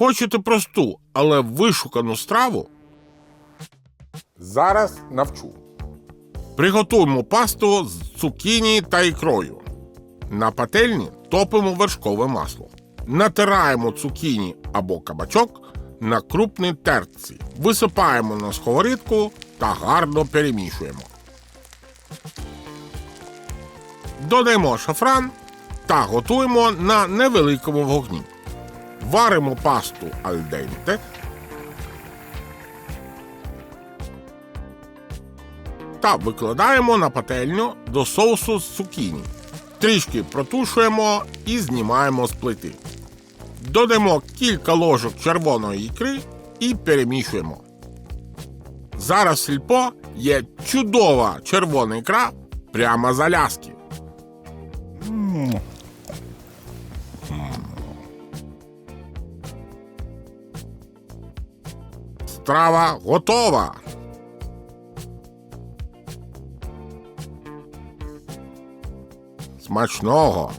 Хочете просту, але вишукану страву? Зараз навчу. Приготуємо пасту з цукіні та ікрою. На пательні топимо вершкове масло. Натираємо цукіні або кабачок на крупній тертці. Висипаємо на сковорідку та гарно перемішуємо. Додаємо шафран та готуємо на невеликому вогні. Варимо пасту альденте. та викладаємо на пательню до соусу з цукіні. Трішки протушуємо і знімаємо з плити. Додаємо кілька ложок червоної ікри і перемішуємо. Зараз сільпо є чудова червона ікра прямо з Аляски. Страва готова. Смачного!